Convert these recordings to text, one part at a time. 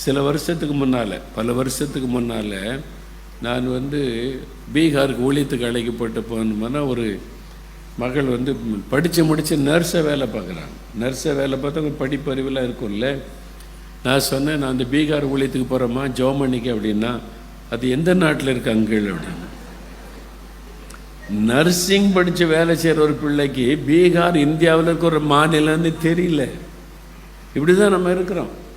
சில வருஷத்துக்கு முன்னால் பல வருஷத்துக்கு முன்னால் நான் வந்து பீகாருக்கு ஊழியத்துக்கு அழைக்கப்பட்டு போனோம்னா ஒரு மகள் வந்து படித்து முடித்து நர்ஸை வேலை பார்க்குறாங்க. நர்ஸை வேலை பார்த்தா கொஞ்சம் படிப்பறிவுலாம் இருக்கும்ல. நான் சொன்னேன் நான் அந்த பீகார் ஊழியத்துக்கு போகிறோமா ஜோமணிக்கு அப்படின்னா அது எந்த நாட்டில் இருக்கு அங்கிள்? அப்படின்னு. நர்சிங் படித்து வேலை செய்கிற ஒரு பிள்ளைக்கு பீகார் இந்தியாவில் இருக்க ஒரு மாநிலம்னு தெரியல. இப்படி தான் நம்ம இருக்கிறோம்.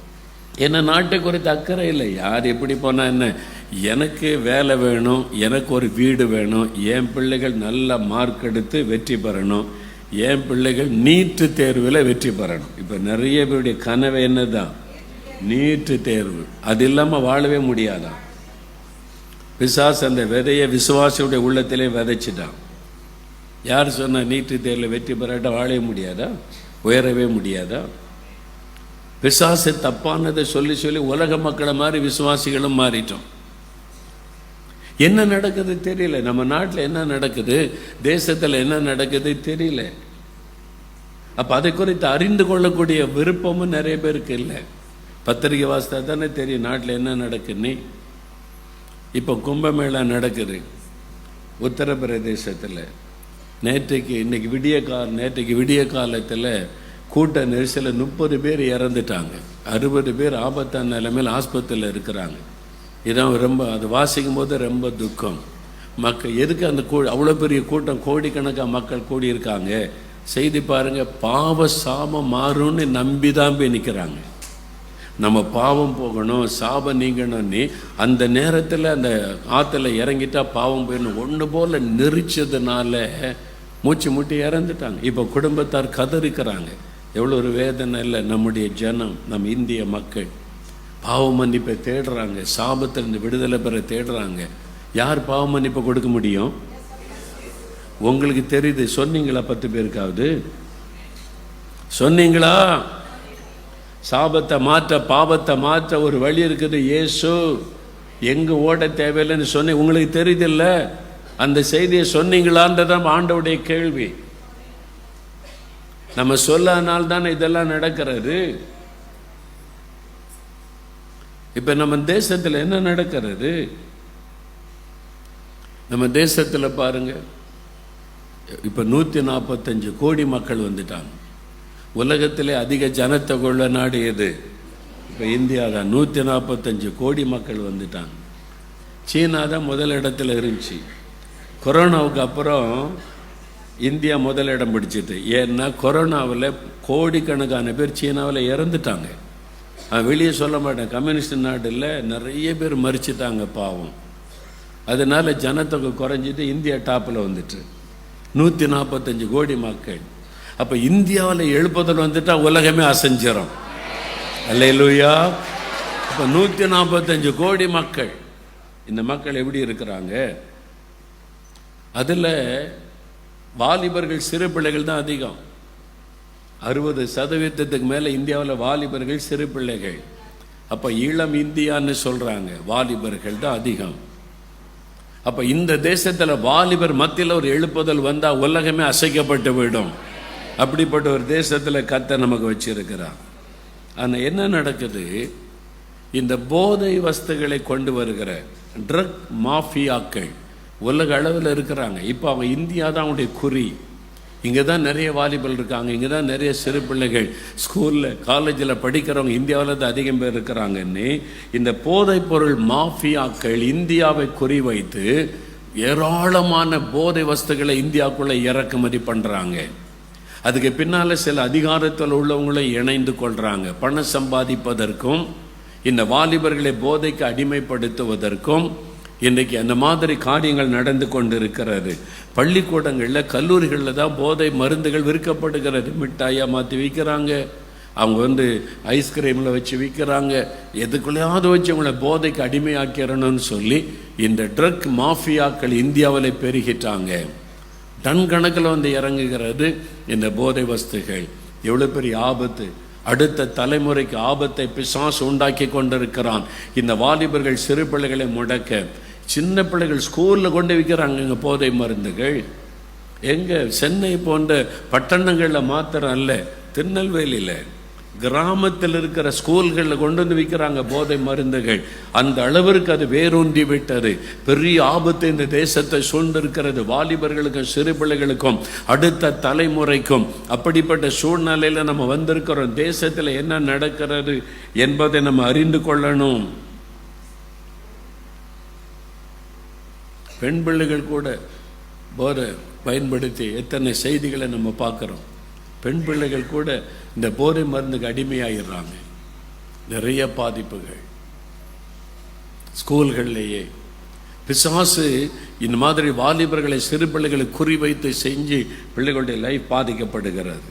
என்ன நாட்டை குறித்து அக்கறை இல்லை. யார் எப்படி போனால் என்ன? எனக்கு வேலை வேணும் எனக்கு ஒரு வீடு வேணும் என் பிள்ளைகள் நல்ல மார்க் எடுத்து வெற்றி பெறணும் என் பிள்ளைகள் நீட்டு தேர்வில் வெற்றி பெறணும். இப்போ நிறைய பேருடைய கனவு என்னதான்? நீட்டு தேர்வு. அது இல்லாமல் வாழவே முடியாதான். பிசாஸ் அந்த விதையை விசுவாசியுடைய உள்ளத்திலே விதைச்சிட்டான். யார் சொன்னால் நீட்டு தேர்வில் வெற்றி பெறாட்ட வாழவே முடியாதா? உயரவே முடியாதா? பிசாசு தப்பானதை சொல்லி சொல்லி உலக மக்களை மாதிரி விசுவாசிகளும் மாறிட்டோம். என்ன நடக்குது தெரியல. நம்ம நாட்டில் என்ன நடக்குது? தேசத்தில் என்ன நடக்குது தெரியல. அப்போ அதை குறித்து அறிந்து கொள்ளக்கூடிய விருப்பமும் நிறைய பேருக்கு இல்லை. பத்திரிகை வாசித்தா தானே தெரியும் நாட்டில் என்ன நடக்குன்னு இப்போ கும்பமேளா நடக்குது. உத்தரப்பிரதேசத்தில். நேற்றைக்கு இன்னைக்கு விடிய கால நேற்றைக்கு விடிய காலத்தில் கூட்ட நெரிசலில் முப்பது பேர் இறந்துட்டாங்க. அறுபது பேர் ஆபத்தான நிலைமையில் ஆஸ்பத்திரியில் இருக்கிறாங்க. இதான் ரொம்ப அது வாசிக்கும் போது ரொம்ப துக்கம். மக்கள் எதுக்கு அந்த கூ அவ்வளோ பெரிய கூட்டம்? கோடிக்கணக்காக மக்கள் கூடியிருக்காங்க. செய்தி பாருங்க பாவ சாபம் மாறும்னு நம்பி தான் போய் நிற்கிறாங்க நம்ம பாவம் போகணும் சாபம் நீங்கணும்னு அந்த நேரத்தில் அந்த ஆற்றுல இறங்கிட்டால் பாவம் போயிடணும். ஒன்று போல் நெரிச்சதுனால மூச்சு முட்டி இறந்துட்டாங்க. இப்போ குடும்பத்தார் கதறிக்கிறாங்க. எவ்வளோ ஒரு வேதனை இல்லை. நம்முடைய ஜனம் நம் இந்திய மக்கள் பாவ மன்னிப்பை தேடுறாங்க. சாபத்திலிருந்து விடுதலை பெற தேடுறாங்க. யார் பாவ மன்னிப்பை கொடுக்க முடியும்? உங்களுக்கு தெரியுது சொன்னீங்களா பத்து பேருக்காவது? சொன்னீங்களா? சாபத்தை மாற்ற பாவத்தை மாற்ற ஒரு வழி இருக்குது. ஏசு எங்கே ஓட தேவையில்லைன்னு சொன்னேன் உங்களுக்கு தெரியுதில்ல அந்த செய்தியை சொன்னீங்களான்றதான் ஆண்டவுடைய கேள்வி. நம்ம சொல்லாதனால தானே இதெல்லாம் நடக்கிறது? இப்ப நம்ம தேசத்தில் என்ன நடக்கிறது? நம்ம தேசத்தில் பாருங்க. இப்ப நூத்தி நாற்பத்தஞ்சு கோடி மக்கள் வந்துட்டாங்க. உலகத்திலே அதிக ஜனத்தை கொள்ள நாடு எது? இப்போ இந்தியா தான். நூற்றி நாற்பத்தஞ்சு கோடி மக்கள் வந்துட்டாங்க. சீனா தான் முதல் இடத்துல இருந்துச்சு. கொரோனாவுக்கு அப்புறம் இந்தியா முதல் இடம் பிடிச்சிட்டு ஏன்னா கொரோனாவில் கோடிக்கணக்கான பேர் சீனாவில் இறந்துட்டாங்க. அவன் வெளியே சொல்ல மாட்டேன். கம்யூனிஸ்ட் நாட்டில் நிறைய பேர் மறிச்சிட்டாங்க பாவம். அதனால ஜனத்தொகை குறைஞ்சிட்டு இந்தியா டாப்பில் வந்துட்டு. நூற்றி நாற்பத்தஞ்சு கோடி மக்கள். அப்போ இந்தியாவில் எழுப்புதல் வந்துட்டா உலகமே அசைஞ்சிடும் அல்லையிலூயா இப்போ நூற்றி நாற்பத்தஞ்சு கோடி மக்கள். இந்த மக்கள் எப்படி இருக்கிறாங்க? அதில் வாலிபர்கள் சிறு பிள்ளைகள் தான் அதிகம். அறுபது சதவீதத்துக்கு மேலே இந்தியாவில் வாலிபர்கள் சிறு பிள்ளைகள். அப்போ இளம் இந்தியான்னு சொல்கிறாங்க வாலிபர்கள் தான் அதிகம். அப்போ இந்த தேசத்தில் வாலிபர் மத்தியில் ஒரு எழுப்புதல் வந்தால் உலகமே அசைக்கப்பட்டு போயிடும். அப்படிப்பட்ட ஒரு தேசத்தில் கத்தை நமக்கு வச்சிருக்கிறான் ஆனால் என்ன நடக்குது? இந்த போதை வஸ்துகளை கொண்டு வருகிற ட்ரக் மாஃபியாக்கள் உலக அளவில் இருக்கிறாங்க. இப்போ அவங்க இந்தியா தான் அவங்களுடைய குறி. இங்கே தான் நிறைய வாலிபல் இருக்காங்க. இங்கே தான் நிறைய சிறு பிள்ளைகள் ஸ்கூலில் காலேஜில் படிக்கிறவங்க இந்தியாவில் தான் அதிகம் பேர் இருக்கிறாங்கன்னு இந்த போதைப்பொருள் மாஃபியாக்கள் இந்தியாவை குறிவைத்து ஏராளமான போதை வஸ்துகளை இந்தியாவுக்குள்ளே இறக்குமதி பண்ணுறாங்க அதுக்கு பின்னால் சில அதிகாரத்தில் உள்ளவங்களை இணைந்து கொள்கிறாங்க பணம் சம்பாதிப்பதற்கும் இந்த வாலிபர்களை போதைக்கு அடிமைப்படுத்துவதற்கும் இன்றைக்கி அந்த மாதிரி காரியங்கள் நடந்து கொண்டு இருக்கிறது பள்ளிக்கூடங்களில் கல்லூரிகளில் தான் போதை மருந்துகள் விற்கப்படுகிறது. மிட்டாயாக மாற்றி விற்கிறாங்க அவங்க வந்து ஐஸ்கிரீமில் வச்சு விற்கிறாங்க எதுக்குள்ளேயாவது வச்சு அவங்கள போதைக்கு அடிமையாக்கிறணும்னு சொல்லி இந்த ட்ரக் மாஃபியாக்கள் இந்தியாவில் பெருகிட்டாங்க. டன் கணக்கில் வந்து இறங்குகிறது இந்த போதை வஸ்துகள். எவ்வளோ பெரிய ஆபத்து. அடுத்த தலைமுறைக்கு ஆபத்தை பிசாசு உண்டாக்கி கொண்டிருக்கிறான். இந்த வாலிபர்கள் சிறு பிள்ளைகளை முடக்க சின்ன பிள்ளைகள் ஸ்கூலில் கொண்டு விற்கிறாங்க இங்கே போதை மருந்துகள். எங்கே சென்னை போன்ற பட்டணங்களில் மாத்திரம் அல்ல திருநெல்வேலியில் கிராமத்தில் இருக்கிற ஸ்கூல்களில் கொண்டு வந்து விற்கிறாங்க போதை மருந்துகள். அந்த அளவிற்கு அது வேரூன்றி விட்டது. பெரிய ஆபத்து இந்த தேசத்தை சூழ்ந்திருக்கிறது. வாலிபர்களுக்கும் சிறு பிள்ளைகளுக்கும் அடுத்த தலைமுறைக்கும். அப்படிப்பட்ட சூழ்நிலையில் நம்ம வந்திருக்கிறோம். தேசத்தில் என்ன நடக்கிறது என்பதை நம்ம அறிந்து கொள்ளணும். பெண் பிள்ளைகள் கூட போரை பயன்படுத்தி எத்தனை செய்திகளை நம்ம பார்க்குறோம். பெண் பிள்ளைகள் கூட இந்த போரை மருந்துக்கு அடிமையாகிடுறாங்க நிறைய பாதிப்புகள். ஸ்கூல்கள்லேயே. பிசாசு இந்த மாதிரி வாலிபர்களை சிறு பிள்ளைகளை குறிவைத்து செஞ்சு பிள்ளைகளுடைய லைஃப் பாதிக்கப்படுகிறது